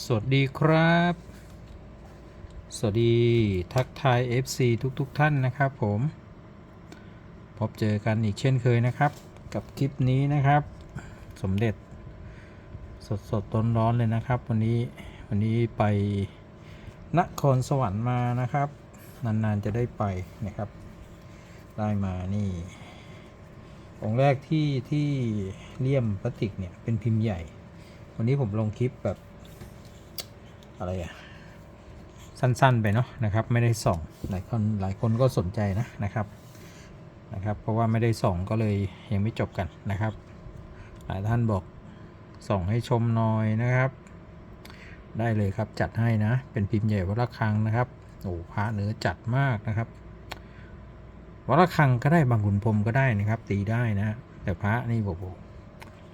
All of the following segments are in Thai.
สวัสดีครับ สวัสดีทักทาย FC ทุกๆทท่านนะครับผม พบเจอกันอีกเช่นเคยนะครับ กับคลิปนี้นะครับ สมเด็จ สดสดต้นร้อนเลยนะครับ วันนี้วันนี้ไปนครสวรรค์มานะครับ นานๆจะได้ไปนะครับ ได้มานี่ องค์แรกที่ที่เลี่ยมพลาสติกเนี่ยเป็นพิมพ์ใหญ่ วันนี้ผมลงคลิปแบบ อะไรอะสั้นๆไปเนาะนะครับ ไม่ได้ส่องหลายคนหลายคนก็สนใจนะนะครับนะครับ เพราะว่าไม่ได้ส่องก็เลยยังไม่จบกันนะครับ หลายท่านบอกส่องให้ชมหน่อยนะครับ ได้เลยครับจัดให้นะ เป็นพิมพ์ใหญ่วัดระฆังนะครับโอ้พระเนื้อจัดมากนะครับวัดระฆังก็ได้บางขุนพรหมก็ได้นะครับ ตีได้นะ แต่พระนี่โอ้โห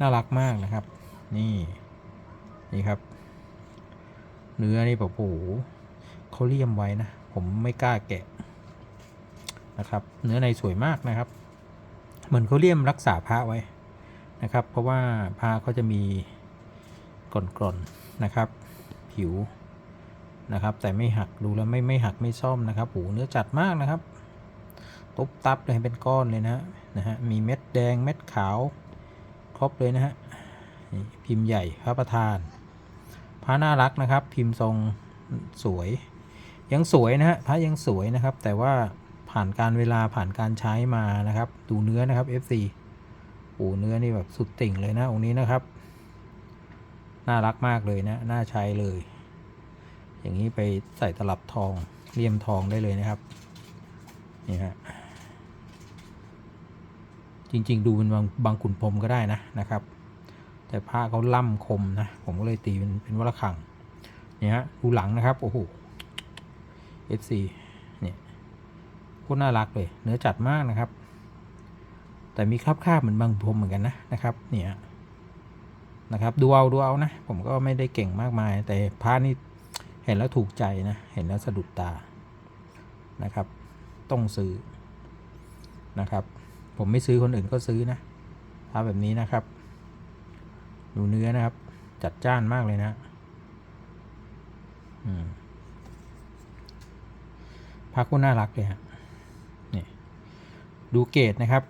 น่ารักมากนะครับ นี่นี่ครับ เนื้อนี่แบบโอ้โหเขาเลี่ยมไว้นะ ผมไม่กล้าแกะนะครับ เนื้อในสวยมากนะครับ เหมือนเขาเลี่ยมรักษาพระไว้นะครับ เพราะว่าพระเขาจะมีกร่อนๆนะครับ ผิวนะครับ แต่ไม่หักดูแล้วไม่ไม่หักไม่ซ่อมนะครับโอ้โหเนื้อจัดมากนะครับตุบตับเลยเป็นก้อนเลยนะฮะนะฮะมีเม็ดแดงเม็ดขาวครบเลยนะฮะพิมพ์ใหญ่พระประธาน ระน่ารักนะครับ พิมพ์ทรงสวย ยังสวยนะฮะพระยังสวยนะครับ แต่ว่าผ่านการเวลาผ่านการใช้มานะครับ ดูเนื้อนะครับ FC โอ้เนื้อนี่แบบสุดติ่งเลยนะองค์นี้นะครับ น่ารักมากเลยนะ น่าใช้เลย อย่างนี้ไปใส่ตลับทองเลี่ยมทองได้เลยนะครับนี่ฮะจริง ๆ ดูเป็นบางบางขุนพรมก็ได้นะนะครับ แต่ผ้าเขาล่ำคมนะ ผมก็เลยตีเป็นเป็นวัลคัง เนี่ยฮะดูหลังนะครับ โอ้โห FC เนี่ยโคตรน่ารักเลย เนื้อจัดมากนะครับ แต่มีคราบคาบๆเหมือนบางพรมเหมือนกันนะนะครับ เนี่ยนะครับ ดูเอาดูเอานะ ผมก็ไม่ได้เก่งมากมาย แต่ผ้านี่เห็นแล้วถูกใจนะ เห็นแล้วสะดุดตานะครับ ต้องซื้อนะครับ ผมไม่ซื้อคนอื่นก็ซื้อนะผ้าแบบนี้นะครับ ดูเนื้อนะครับ จัดจ้านมากเลยนะพักก็น่ารักเลยฮะนี่ดูเกรดนะครับ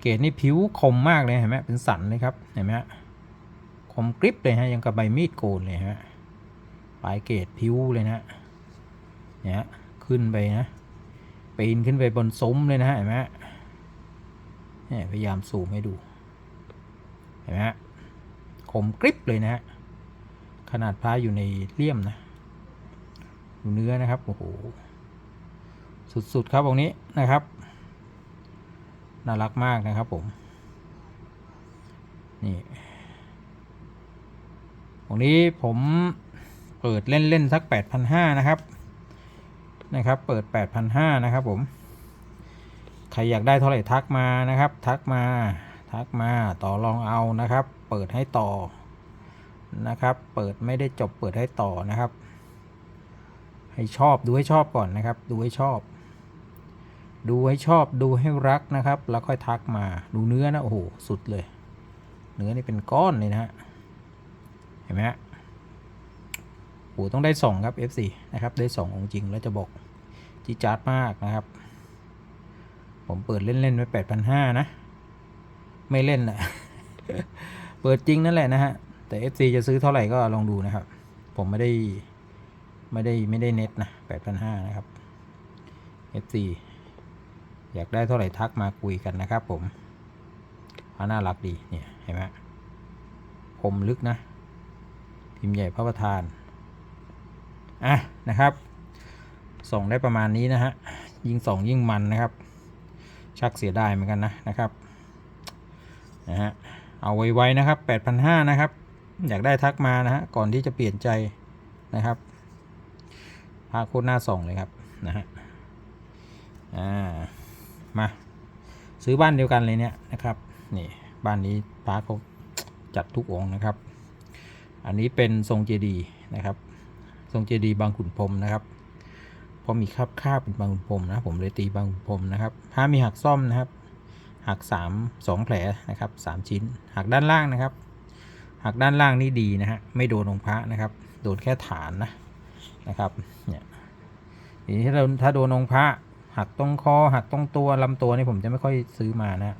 เกรดนี่ผิวคมมากเลยเห็นไหมเป็นสันเลยครับเห็นไหมฮะคมกริบเลยฮะยังกับใบมีดโกนเลยฮะปลายเกรดผิวเลยนะเนี่ยฮะขึ้นไปนะปีนขึ้นไปบนซุ้มเลยนะเห็นไหมฮะเนี่ยพยายามซูมให้ดู เห็นไหมฮะคมกริบเลยนะฮะขนาดพระอยู่ในเลี่ยมนะดูเนื้อนะครับโอ้โหสุดๆครับตรงนี้นะครับ น่ารักมากนะครับผมนี่ตรงนี้ผมเปิดเล่นๆสัก 8,500 นะครับนะครับ เปิด 8,500 นะครับผม ใครอยากได้เท่าไหร่ทักมานะครับ ทักมา ทักมาต่อรองเอานะครับ เปิดให้ต่อนะครับ เปิดไม่ได้จบเปิดให้ต่อนะครับ ให้ชอบดูให้ชอบก่อนนะครับ ดูให้ชอบ ดูให้ชอบดูให้รักนะครับ แล้วค่อยทักมาดูเนื้อนะโอ้โหสุดเลย เนื้อนี่เป็นก้อนเลยนะฮะเห็นไหมฮะโอ้โหต้องได้สองครับ FC นะครับได้สององจริงแล้วจะบอกจีจาร์ดมากนะครับ ผมเปิดเล่นๆไว้แปดพันห้านะ ไม่เล่นแหละเปิดจริงนั่นแหละนะฮะ แต่ FC จะซื้อเท่าไหร่ก็ลองดูนะครับ ผมไม่ได้ไม่ได้ไม่ได้เน็ตนะแปดพันห้านะครับ FC อยากได้เท่าไหร่ทักมาคุยกันนะครับผมพาน่ารักดีเนี่ยเห็นไหมคมลึกนะ พิมพ์ใหญ่พระประธาน อะนะครับ ส่งได้ประมาณนี้นะฮะ ยิ่งส่งยิ่งมันนะครับ ชักเสียดายเหมือนกันนะนะครับ นะฮะเอาไว้ๆนะครับ 8,500 นะครับ อยากได้ทักมานะฮะก่อนที่จะเปลี่ยนใจนะครับพาโคตรหน้าส่องเลยครับนะฮะอ่ามาซื้อบ้านเดียวกันเลยเนี่ยนะครับนี่บ้านนี้พาเขาจัดทุกองนะครับ อันนี้เป็นทรงเจดีย์นะครับทรงเจดีย์บางขุนพรมนะครับเพราะมีคาบคาบเป็นบางขุนพรมนะผมเลยตีบางขุนพรมนะครับผ้ามีหักซ่อมนะครับ หักสามสองแผลนะครับสามชิ้น หักด้านล่างนะครับ หักด้านล่างนี่ดีนะฮะไม่โดนองค์พระนะครับ โดนแค่ฐานนะนะครับเนี่ยทีนี้ถ้าเราถ้าโดนองค์พระ หักตรงคอหักตรงตัวลำตัวนี่ผมจะไม่ค่อยซื้อมานะ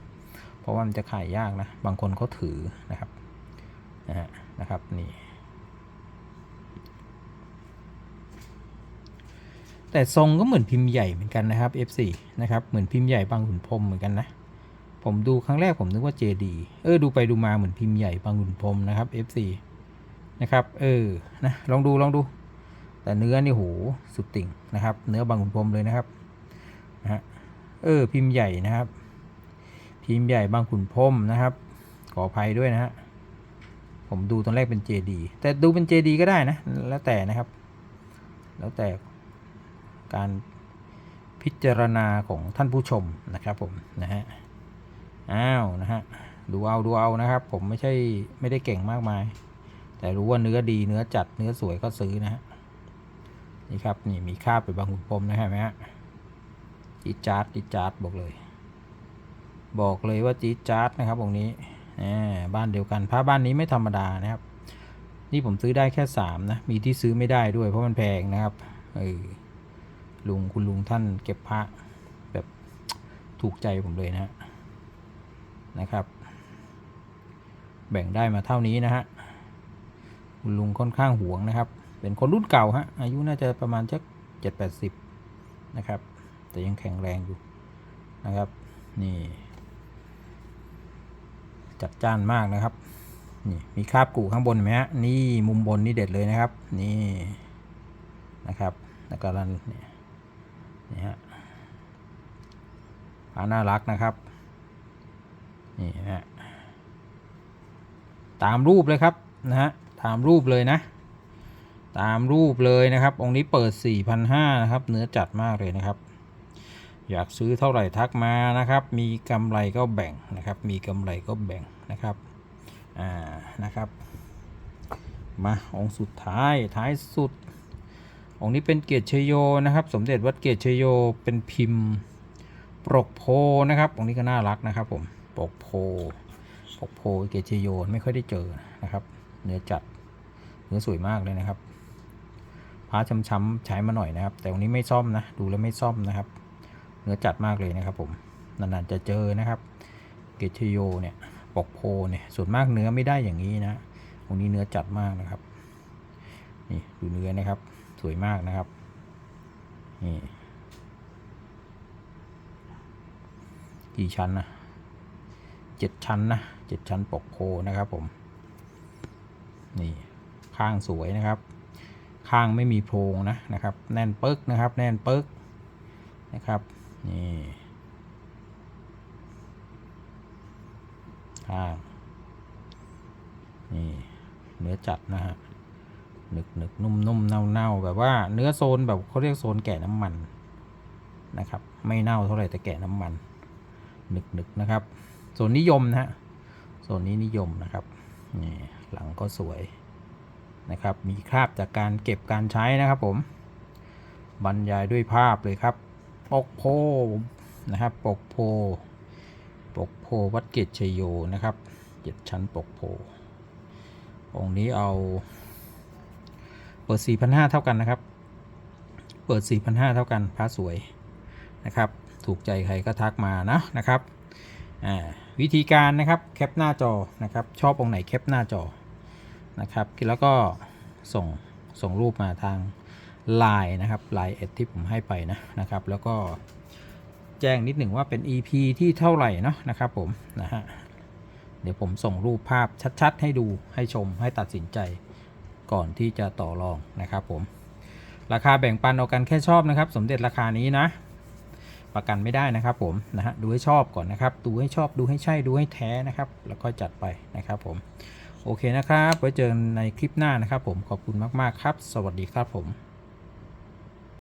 เพราะว่ามันจะขายยากนะ บางคนเขาถือนะครับนะฮะนะครับนี่แต่ทรงก็เหมือนพิมพ์ใหญ่เหมือนกันนะครับ F4 นะครับ เหมือนพิมพ์ใหญ่บางขุนพรมเหมือนกันนะ ผมดูครั้งแรกผมนึกว่า JD เออดูไปดูมาเหมือนพิมพ์ใหญ่บางขุนพรมนะครับ F4 นะครับ เออนะลองดูลองดู แต่เนื้อนี่โหสุดติ่งนะครับ เนื้อบางขุนพรมเลยนะครับนะฮะเออพิมพ์ใหญ่นะครับ พิมพ์ใหญ่บางขุนพรมนะครับ ขออภัยด้วยนะฮะผมดูตอนแรกเป็น JD แต่ดูเป็น JD ก็ได้นะ แล้วแต่นะครับ แล้วแต่การพิจารณาของท่านผู้ชมนะครับผมนะฮะ อ้าวนะฮะดูเอาดูเอานะครับ ผมไม่ใช่ไม่ได้เก่งมากมาย แต่รู้ว่าเนื้อดีเนื้อจัดเนื้อสวยก็ซื้อนะฮะนี่ครับนี่มีคราบไปบางขุนพรมนะฮะไหมฮะจีจาร์ดจีจาร์ดบอกเลย บอกเลยว่าจีจาร์ดนะครับองนี้อ่าบ้านเดียวกันพระบ้านนี้ไม่ธรรมดานะครับ นี่ผมซื้อได้แค่สามนะมีที่ซื้อไม่ได้ด้วยเพราะมันแพงนะครับเออลุงคุณลุงท่านเก็บพระแบบถูกใจผมเลยนะฮะ นะครับ แบ่งได้มาเท่านี้นะฮะคุณลุงค่อนข้างหวงนะครับ เป็นคนรุ่นเก่าฮะอายุน่าจะประมาณสักเจ็ดแปดสิบนะครับ แต่ยังแข็งแรงอยู่นะครับ นี่ จัดจ้านมากนะครับนี่มีคราบกูข้างบนไหมฮะนี่มุมบนนี่เด็ดเลยนะครับ นี่นะครับแล้วก็รันนี่นี่ฮะน่ารักนะครับ นี่ฮะตามรูปเลยครับนะฮะตามรูปเลยนะ ตามรูปเลยนะครับ องค์นี้เปิด 4,500นะครับ เนื้อจัดมากเลยนะครับ อยากซื้อเท่าไหร่ทักมานะครับ มีกำไรก็แบ่งนะครับ มีกำไรก็แบ่งนะครับอ่านะครับมาองค์สุดท้ายท้ายสุด องค์นี้เป็นเกียรติชโยนะครับ สมเด็จวัดเกียรติชโยเป็นพิมพ์ปรกโพนะครับ องค์นี้ก็น่ารักนะครับผม ปกโพปกโพเกจิโยนไม่ค่อยได้เจอนะครับ เนื้อจัดเนื้อสวยมากเลยนะครับพาช้ำๆใช้มาหน่อยนะครับ แต่วันนี้ไม่ซ่อมนะ ดูแล้วไม่ซ่อมนะครับ เนื้อจัดมากเลยนะครับ ผมนานๆจะเจอนะครับ เกจิโยเนี่ยปกโพเนี่ยส่วนมากเนื้อไม่ได้อย่างนี้นะตรงนี้เนื้อจัดมากนะครับนี่ดูเนื้อนะครับ สวยมากนะครับนี่กี่ชั้นนะ เจ็ดชั้นนะเจ็ดชั้นปกโพนะครับผม นี่ข้างสวยนะครับ ข้างไม่มีโพรงนะนะครับ แน่นปึ๊กนะครับ แน่นปึ๊กนะครับ นี่ข้างนี่เนื้อจัดนะฮะหนึกหนึกนุ่มนุ่มเน่าเน่าแบบว่าเนื้อโซนแบบเขาเรียกโซนแก่น้ำมันนะครับ ไม่เน่าเท่าไหร่แต่แก่น้ำมันหนึกหนึกนะครับ ส่วนนิยมนะฮะส่วนนี้นิยมนะครับนี่หลังก็สวยนะครับ มีคราบจากการเก็บการใช้นะครับผม บรรยายด้วยภาพเลยครับ ปกโพนะครับ ปกโพ ปกโพวัดเกตชยโยนะครับเจ็ดชั้นปกโพ องค์นี้เอา เปิด 4,500 เท่ากันนะครับ เปิด 4,500 เท่ากันพระสวยนะครับ ถูกใจใครก็ทักมานะนะครับ อ่า วิธีการนะครับแคปหน้าจอนะครับ ชอบองไหนแคปหน้าจอนะครับแล้วก็ส่งส่งรูปมาทาง Line นะครับ Line เอ็ดที่ผมให้ไปนะนะครับ แล้วก็แจ้งนิดหนึ่งว่าเป็น EP ที่เท่าไหร่เนาะนะครับผมนะฮะเดี๋ยวผมส่งรูปภาพชัดๆ ให้ดูให้ชมให้ตัดสินใจก่อนที่จะต่อรองนะครับผม ราคาแบ่งปันเอากันแค่ชอบนะครับ สมเด็จราคานี้นะ ประกันไม่ได้นะครับผมนะฮะดูให้ชอบก่อนนะครับ ดูให้ชอบดูให้ใช่ดูให้แท้นะครับ แล้วก็จัดไปนะครับผมโอเคนะครับไว้เจอกันในคลิปหน้านะครับผมขอบคุณมากๆครับ สวัสดีครับผม